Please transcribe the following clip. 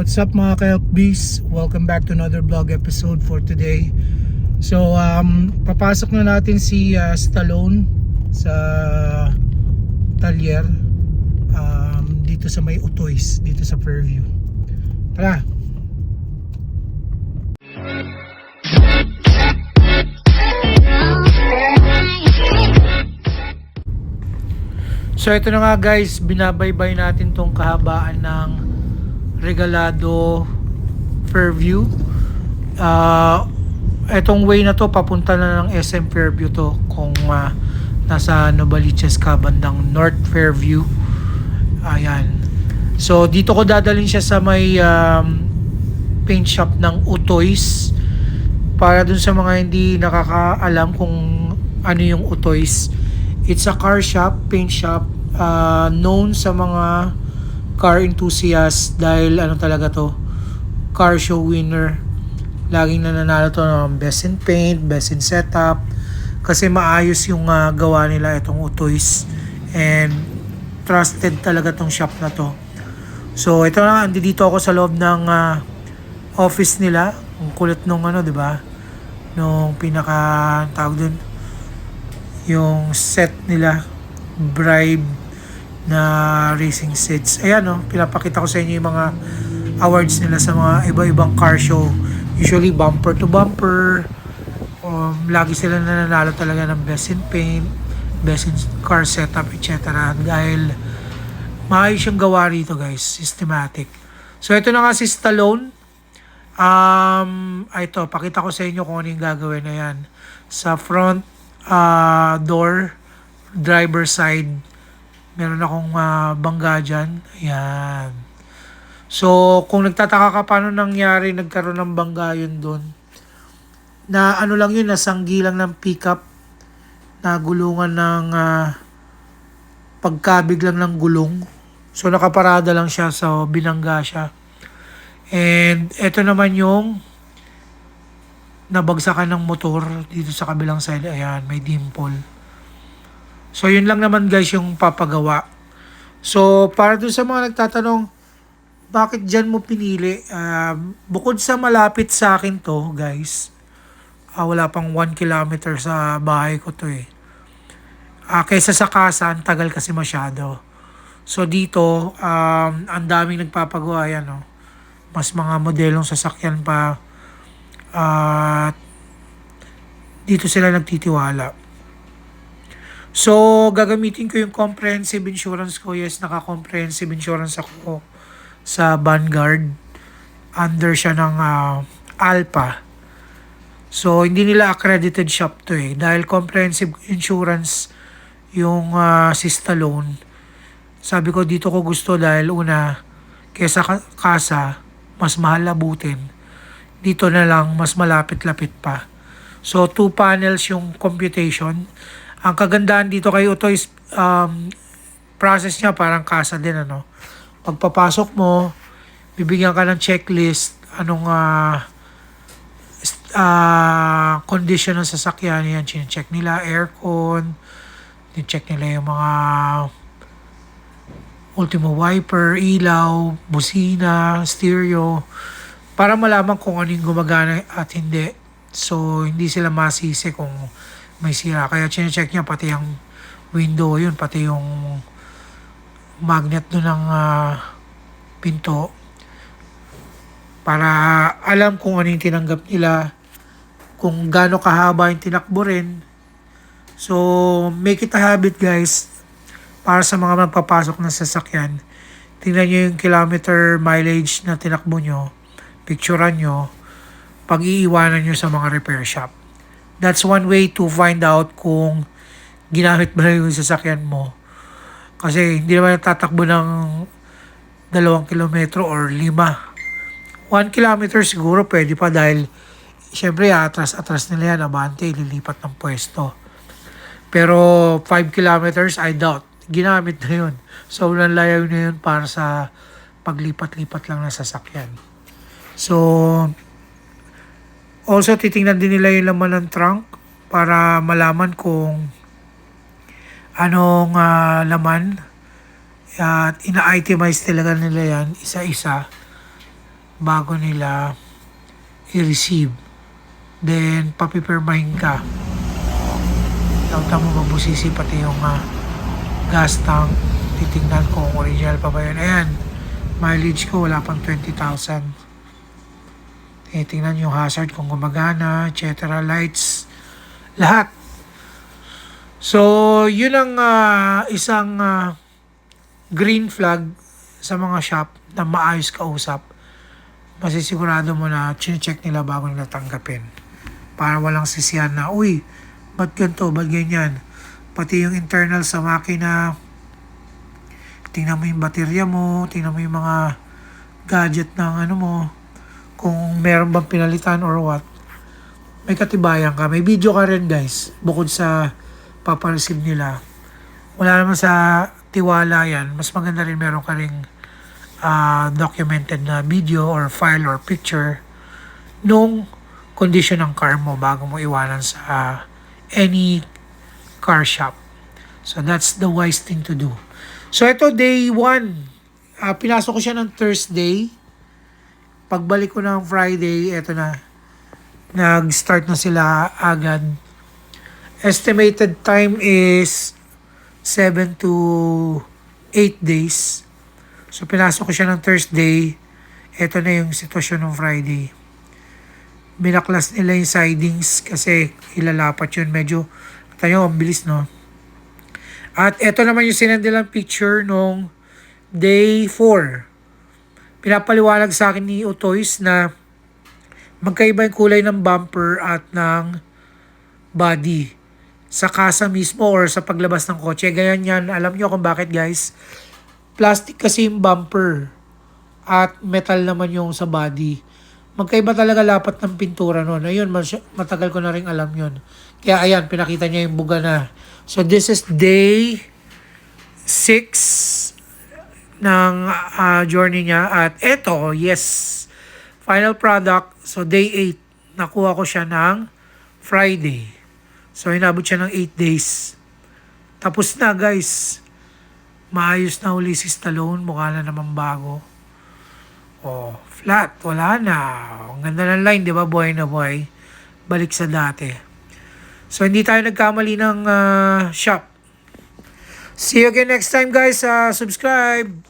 What's up mga ka-bees? Welcome back to another vlog episode for today. So, um, papasok na natin si uh, Stallone sa Talyer um, dito sa may Utoys, dito sa Fairview. Tara! So ito na nga guys, binabaybay natin tong kahabaan ng Regalado Fairview. Ah, etong way na to papunta na ng SM Fairview to kung ah, nasa Novaliches ka bandang North Fairview. Ayan. So dito ko dadalhin siya sa may um, paint shop ng Utoys para dun sa mga hindi nakakaalam kung ano yung Utoys. It's a car shop, paint shop, uh, known sa mga car enthusiasts dahil ano talaga to, car show winner. Laging nananalo to ng best in paint, best in setup. Kasi maayos yung uh, gawa nila itong Utoys. And trusted talaga tong shop na to. So ito na, andi dito ako sa loob ng uh, office nila. Ang kulit nung ano, di ba? Nung pinaka, tawag dun, yung set nila bribe na racing seats. Ayan no, pinapakita ko sa inyo yung mga awards nila sa mga iba-ibang car show. Usually bumper to bumper. Um, lagi sila nananalo talaga ng best in paint, best in car setup, etc. Dahil maayos yung gawa rito guys, systematic. So ito na nga si Stallone. Um, ito, pakita ko sa inyo kung ano yung gagawin na yan. Sa front uh, door, driver side, meron akong uh, bangga dyan. Ayan. So, kung nagtataka ka paano nangyari, nagkaroon ng bangga yun doon. Na ano lang yun, nasanggi lang ng pickup, na gulungan ng uh, pagkabig lang ng gulong. So, nakaparada lang siya, so binangga siya. And, ito naman yung nabagsakan ng motor dito sa kabilang side. Ayan, may dimple. So, yun lang naman guys yung papagawa. So, para dun sa mga nagtatanong, bakit dyan mo pinili? Um, bukod sa malapit sa akin to, guys, ah, wala pang 1 kilometer sa bahay ko to eh. Ah, kaysa sa casa, ang tagal kasi masyado. So, dito, um, ang daming nagpapagawa yan, no? Mas mga modelong sasakyan pa at dito sila nagtitiwala. So, gagamitin ko yung comprehensive insurance ko. Yes, naka-comprehensive insurance ako sa Vanguard. Under siya ng uh, Alpha. So, hindi nila accredited shop to eh. Dahil comprehensive insurance yung uh, si Stallone. Sabi ko, dito ko gusto dahil una, kesa ka- kasa, mas mahal labutin dito na lang mas malapit-lapit pa. So, two panels yung computation. Ang kagandahan dito kay Uto is um, process niya parang kasa din ano. Pagpapasok mo, bibigyan ka ng checklist anong uh, uh, condition ng sasakyan. Yan, check nila, aircon, check nila yung mga ultimo wiper, ilaw, busina, stereo, para malaman kung ano yung gumagana at hindi. So, hindi sila masisi kung may sira. Kaya chinecheck niya pati yung window yun, pati yung magnet doon ng uh, pinto para alam kung ano yung tinanggap nila, kung gaano kahaba yung tinakbo rin. So, make it a habit guys para sa mga magpapasok ng sasakyan. Tingnan nyo yung kilometer mileage na tinakbo nyo picturean nyo, pag-iiwanan nyo sa mga repair shop. That's one way to find out kung ginamit ba yung sasakyan mo. Kasi hindi naman tatakbo ng dalawang kilometro or lima. One kilometer siguro pwede pa dahil syempre atras-atras nila yan, abante, lilipat ng pwesto. Pero 5 kilometers, I doubt. Ginamit na yun. So, walang layaw na yun para sa paglipat-lipat lang ng sasakyan. So, also titingnan din nila yung laman ng trunk para malaman kung anong uh, laman at ina-itemize talaga nila yan isa-isa bago nila i-receive. Then, papipirmahin ka. Tawta mo mabusisi pati yung ah, gas tank. Titingnan ko kung original pa ba yun. Ayan, mileage ko wala pang 20,000. Tinitingnan yung hazard kung gumagana, etc. Lights, lahat. So, yun ang ah, isang ah, green flag sa mga shop na maayos kausap. Masisigurado mo na chinecheck nila bago nila tanggapin. Para walang sisiyan na, uy, ba't ganito, ba't ganyan? Pati yung internal sa makina, tingnan mo yung baterya mo, tingnan mo yung mga gadget ng ano mo, kung meron bang pinalitan or what. May katibayan ka. May video ka rin guys, bukod sa papareceive nila. Wala naman sa tiwala yan. Mas maganda rin meron ka rin ah, documented na video or file or picture nung condition ng car mo bago mo iwanan sa ah, any car shop. So that's the wise thing to do. So ito day 1. Ah, pinasok ko siya ng Thursday. Pagbalik ko ng Friday, ito na. Nag-start na sila agad. Estimated time is 7 to 8 days. So pinasok ko siya ng Thursday. Ito na yung sitwasyon ng Friday. Binaklas nila yung sidings kasi ilalapat yun. Medyo, tayo, ang bilis no. At ito naman yung sinend nilang picture nung day 4. Pinapaliwanag sa akin ni Otoys na magkaiba yung kulay ng bumper at ng body sa kasa mismo or sa paglabas ng kotse. Ganyan yan. Alam nyo kung bakit guys. Plastic kasi yung bumper at metal naman yung sa body. Magkaiba talaga lapat ng pintura nun. Ayun, matagal ko na rin alam yun. Kaya ayan, pinakita niya yung buga na. So this is day 6 ng ah, journey niya. At eto, yes, final product. So day 8, nakuha ko siya ng Friday. So inabot siya ng 8 days. Tapos na guys. Maayos na uli si Stallone. Mukha na naman bago. Oh, flat. Wala na. Ang ganda ng line, di ba? Buhay na buhay. Balik sa dati. So, hindi tayo nagkamali ng ah, shop. See you again next time, guys. Uh, subscribe.